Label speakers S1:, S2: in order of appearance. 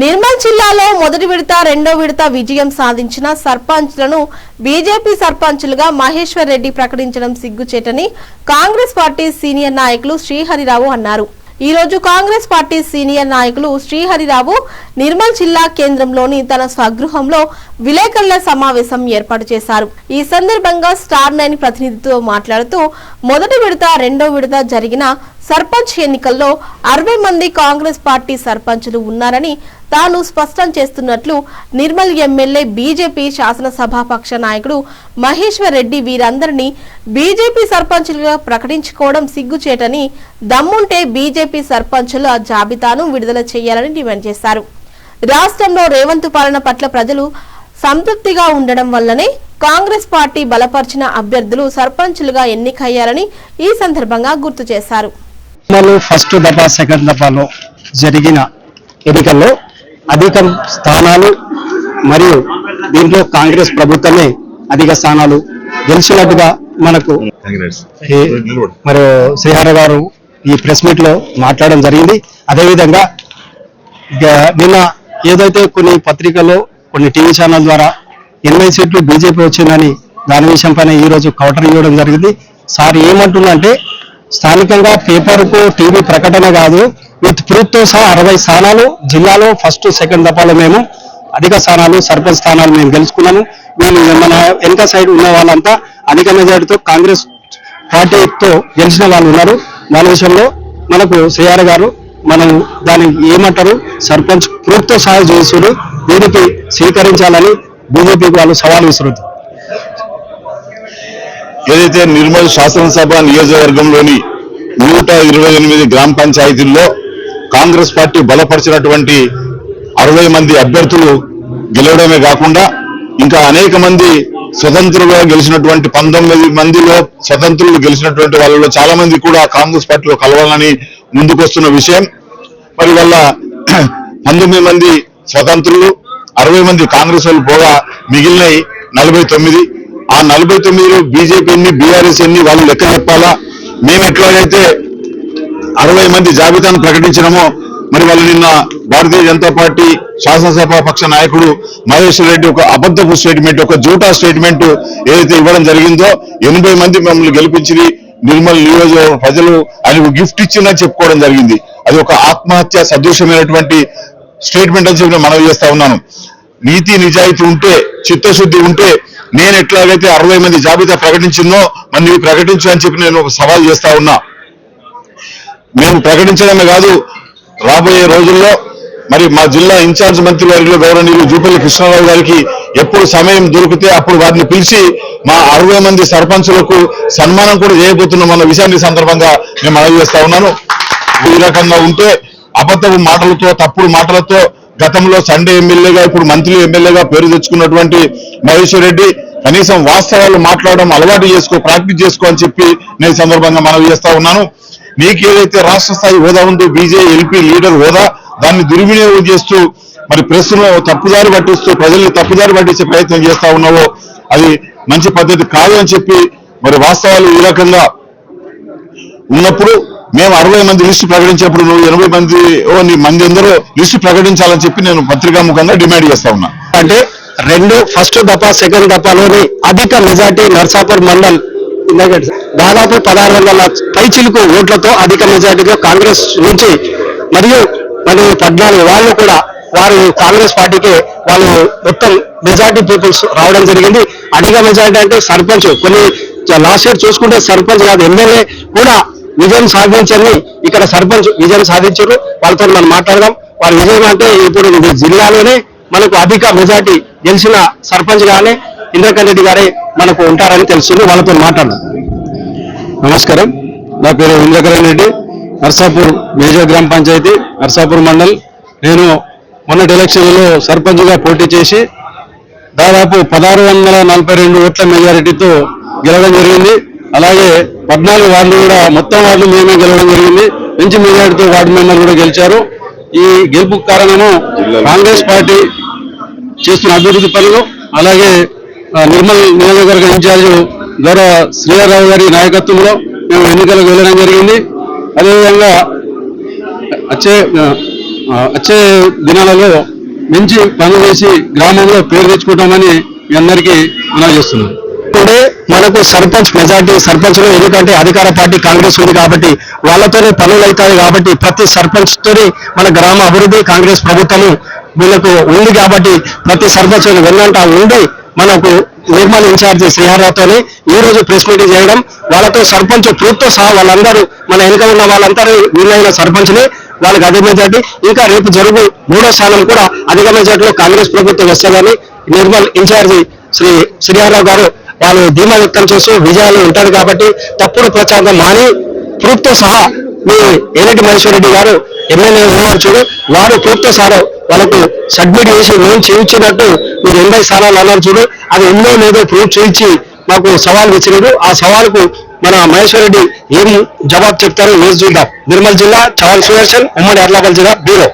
S1: నిర్మల్ జిల్లాలో మొదటి విడత రెండో విడత విజయం సాధించిన సర్పంచ్లను బీజేపీ సర్పంచ్లుగా మహేశ్వర్ రెడ్డి ప్రకటించడం సిగ్గుచేటని కాంగ్రెస్ పార్టీ సీనియర్ నాయకులు శ్రీహరిరావు అన్నారు. ఈ రోజు కాంగ్రెస్ పార్టీ సీనియర్ నాయకులు శ్రీహరిరావు నిర్మల్ జిల్లా కేంద్రంలోని తన స్వగృహంలో విలేకరుల సమావేశం ఏర్పాటు చేశారు. ఈ సందర్భంగా స్టార్ నైన్ ప్రతినిధితో మాట్లాడుతూ మొదటి విడత రెండో విడత జరిగిన సర్పంచ్ ఎన్నికల్లో అరవై మంది కాంగ్రెస్ పార్టీ సర్పంచులు ఉన్నారని తాను స్పష్టం చేస్తున్నట్లు నిర్మల్ ఎమ్మెల్యే బీజేపీ శాసనసభాపక్ష నాయకుడు మహేశ్వర్ రెడ్డి వీరందరినీ బీజేపీ సర్పంచులుగా ప్రకటించుకోవడం సిగ్గుచేటని దమ్ముంటే బీజేపీ సర్పంచుల జాబితాను విడుదల చేయాలని డిమాండ్ చేశారు. రాష్ట్రంలో రేవంత్ పాలన పట్ల ప్రజలు సంతృప్తిగా ఉండడం వల్లనే కాంగ్రెస్ పార్టీ బలపరిచిన అభ్యర్థులు సర్పంచులుగా ఎన్నికయ్యారని ఈ సందర్భంగా గుర్తు చేశారు.
S2: నిర్మల్ ఫస్ట్ దఫా సెకండ్ దఫాలో జరిగిన ఎన్నికల్లో అధిక స్థానాలు మరియు దీంట్లో కాంగ్రెస్ ప్రభుత్వమే అధిక స్థానాలు గెలిచినట్టుగా మనకు మరి శ్రీహర గారు ఈ ప్రెస్ మీట్లో మాట్లాడడం జరిగింది. అదేవిధంగా నిన్న ఏదైతే కొన్ని పత్రికల్లో కొన్ని టీవీ ఛానల్ ద్వారా ఎనభై సీట్లు బీజేపీ వచ్చిందని దాని విషయం పైన ఈ రోజు కౌంటర్ ఇవ్వడం జరిగింది. సార్ ఏమంటుందంటే స్థానికంగా పేపర్కు టీవీ ప్రకటన కాదు విత్ ప్రూఫ్తో సహా అరవై స్థానాలు జిల్లాలో ఫస్ట్ సెకండ్ దఫాలో మేము అధిక స్థానాలు సర్పంచ్ స్థానాలు మేము గెలుచుకున్నాము. మేము మన వెనుక సైడ్ ఉన్న వాళ్ళంతా అధిక మెజార్టీతో కాంగ్రెస్ పార్టీతో గెలిచిన వాళ్ళు ఉన్నారు. మన విషయంలో మనకు శ్రీఆర్ గారు మనం దాన్ని ఏమంటారు? సర్పంచ్ ప్రూఫ్ సహాయం సహా చేస్తున్నారు. దీనికి స్వీకరించాలని బీజేపీకి వాళ్ళు సవాల్ విసురుతారు
S3: ఏదైతే నిర్మల్ శాసనసభ నియోజకవర్గంలోని నూట ఇరవై ఎనిమిది గ్రామ పంచాయతీల్లో కాంగ్రెస్ పార్టీ బలపరిచినటువంటి అరవై మంది అభ్యర్థులు గెలవడమే కాకుండా ఇంకా అనేక మంది స్వతంత్రులుగా గెలిచినటువంటి పంతొమ్మిది మందిలో స్వతంత్రులు గెలిచినటువంటి వాళ్ళలో చాలా మంది కూడా కాంగ్రెస్ పార్టీలో కలవాలని ముందుకొస్తున్న విషయం. మరి వాళ్ళ పంతొమ్మిది మంది స్వతంత్రులు అరవై మంది కాంగ్రెస్ వాళ్ళు పోగా మిగిలినవి నలభై తొమ్మిది. ఆ నలభై తొమ్మిదిలో బీజేపీ ఎన్ని బీఆర్ఎస్ ఎన్ని వాళ్ళు లెక్క చెప్పాలా? మేము ఎట్లాగైతే అరవై మంది జాబితాను ప్రకటించినామో మరి వాళ్ళు నిన్న భారతీయ జనతా పార్టీ శాసనసభ పక్ష నాయకుడు మహేశ్వర్ రెడ్డి ఒక అబద్ధపు స్టేట్మెంట్ ఒక జూటా స్టేట్మెంట్ ఏదైతే ఇవ్వడం జరిగిందో ఎనభై మంది మమ్మల్ని గెలిపించి నిర్మల్ నియోజకవర్గ ప్రజలు ఆయనకు గిఫ్ట్ ఇచ్చిందని చెప్పుకోవడం జరిగింది. అది ఒక ఆత్మహత్య సదృశ్యమైనటువంటి స్టేట్మెంట్ అని చెప్పి నేను మనవి చేస్తా ఉన్నాను. నీతి నిజాయితీ ఉంటే చిత్తశుద్ధి ఉంటే నేను ఎట్లాగైతే అరవై మంది జాబితా ప్రకటించిందో మరి నీవు ప్రకటించు అని చెప్పి నేను ఒక సవాల్ చేస్తా ఉన్నా. మేము ప్రకటించడమే కాదు రాబోయే రోజుల్లో మరి మా జిల్లా ఇన్ఛార్జ్ మంత్రి వారిలో గౌరవనీయులు జూపల్లి కృష్ణారావు గారికి ఎప్పుడు సమయం దొరికితే అప్పుడు వారిని పిలిచి మా అరవై మంది సర్పంచులకు సన్మానం కూడా చేయబోతున్నాం అన్న విషయాన్ని సందర్భంగా నేను మనవి చేస్తా ఉన్నాను. ఈ రకంగా ఉంటే అబద్ధపు మాటలతో తప్పుడు మాటలతో గతంలో సండే ఎమ్మెల్యేగా ఇప్పుడు మంత్రి ఎమ్మెల్యేగా పేరు తెచ్చుకున్నటువంటి మహేశ్వర్ రెడ్డి కనీసం వాస్తవాలు మాట్లాడడం అలవాటు చేసుకో ప్రాక్టీస్ చేసుకో అని చెప్పి నేను సందర్భంగా మనవి చేస్తా ఉన్నాను. నీకు ఏదైతే రాష్ట్ర స్థాయి హోదా ఉందో బీజేపీ ఎల్పీ లీడర్ హోదా దాన్ని దుర్వినియోగం చేస్తూ మరి ప్రెస్ తప్పుదారి పట్టిస్తూ ప్రజల్ని తప్పుదారి పట్టించే ప్రయత్నం చేస్తా ఉన్నావో అది మంచి పద్ధతి కాదు అని చెప్పి మరి వాస్తవాలు ఈ రకంగా ఉన్నప్పుడు మేము అరవై మంది లిస్టు ప్రకటించినప్పుడు నువ్వు ఎనభై మంది ఓ నీ మంది అందరూ లిస్టు ప్రకటించాలని చెప్పి నేను పత్రికాముఖంగా డిమాండ్ చేస్తా ఉన్నా.
S2: అంటే రెండు ఫస్ట్ దఫా సెకండ్ దఫాలోని అధిక మెజార్టీ నర్సాపూర్ మండల్ దాదాపు పదహారు వందల పైచిలుకు ఓట్లతో అధిక మెజార్టీతో కాంగ్రెస్ నుంచి మరియు మరి పద్నాలుగు వాళ్ళు కూడా వారు కాంగ్రెస్ పార్టీకి వాళ్ళు మొత్తం మెజార్టీ పీపుల్స్ రావడం జరిగింది. అధిక మెజార్టీ అంటే సర్పంచ్ కొన్ని లాస్ట్ ఇయర్ చూసుకుంటే సర్పంచ్ కాదు ఎమ్మెల్యే కూడా విజయం సాధించని ఇక్కడ సర్పంచ్ విజయం సాధించారు. వాళ్ళతో మనం మాట్లాడదాం. వారి విజయం అంటే ఇప్పుడు జిల్లాలోనే మనకు అధిక మెజార్టీ గెలిచిన సర్పంచ్ గానే ఇంద్రకరెడ్డి రెడ్డి గారే మనకు ఉంటారని తెలుస్తుంది. వాళ్ళతో మాట్లాడదాం. నమస్కారం. నా పేరు ఇంద్రకరణ్ రెడ్డి. నర్సాపూర్ మేజర్ గ్రామ పంచాయతీ నర్సాపూర్ మండల్. నేను మొన్నటి ఎలక్షన్లలో సర్పంచ్గా పోటీ చేసి దాదాపు పదహారు వందల నలభై రెండు ఓట్ల మెజారిటీతో గెలవడం జరిగింది. అలాగే పద్నాలుగు వార్డులు కూడా మొత్తం వార్డులు మేమే గెలవడం జరిగింది. మంచి మెజార్టీతో వార్డు మెంబర్లు కూడా గెలిచారు. ఈ గెలుపుకు కారణము కాంగ్రెస్ పార్టీ చేస్తున్న అభివృద్ధి పనులు అలాగే నిర్మల్ నియోజకవర్గ ఇన్ఛార్జ్ గౌరవ శ్రీయారావు గారి నాయకత్వంలో మేము ఎన్నికలకు వెళ్ళడం జరిగింది. అదేవిధంగా వచ్చే వచ్చే దినాలలో మంచి పనులు వేసి గ్రామంలో పేరు తెచ్చుకుంటామని మీ అందరికీ మనం చేస్తున్నాం ఇప్పుడే మనకు సర్పంచ్ మెజార్టీ సర్పంచ్ ఎందుకంటే అధికార పార్టీ కాంగ్రెస్ ఉంది కాబట్టి వాళ్ళతోనే పనులు అవుతాయి కాబట్టి ప్రతి సర్పంచ్ తోని మన గ్రామ అభివృద్ధి కాంగ్రెస్ ప్రభుత్వము వీళ్ళకు ఉంది కాబట్టి ప్రతి సర్పంచ్ వెన్నంట ఉండి మనకు నిర్మల్ ఇన్ఛార్జి శ్రీహర్రావుతోని ఈ రోజు ప్రెస్ మీటింగ్ చేయడం వాళ్ళతో సర్పంచ్ పూర్తితో సహా వాళ్ళందరూ మన వెనుక ఉన్న వాళ్ళందరూ వీళ్ళైన సర్పంచ్ని వాళ్ళకి అధిక మెజార్టీ. ఇంకా రేపు జరుగు మూడో స్థానం కూడా అధిక మెజార్టీలో కాంగ్రెస్ ప్రభుత్వం వస్తుందని నిర్మల్ ఇన్ఛార్జి శ్రీ శ్రీహారావు గారు వాళ్ళు ధీమా వ్యక్తం చేస్తూ విజయాలు ఉంటారు కాబట్టి తప్పుడు ప్రచారం మాని ప్రూఫ్తో సహా మీ ఏరెడ్డి మహేశ్వరరెడ్డి గారు ఎమ్మెల్యే ఉన్నారు చూడు వారు ప్రూఫ్తో సహా వాళ్ళకు సబ్మిట్ చేసి మేము చేయించినట్టు మీరు ఎనభై స్థానాలు అన్నారు చూడు అది ఎన్నో లేదో ప్రూఫ్ చేయించి మాకు సవాల్ ఇచ్చినారు ఆ సవాల్కు మన మహేశ్వరరెడ్డి ఏం జవాబు చెప్తారో వేసి చూద్దాం. నిర్మల్ జిల్లా చవాల్ సుదర్శన్ ఉమ్మడి ఆదిలాబాద్ జిల్లా బ్యూరో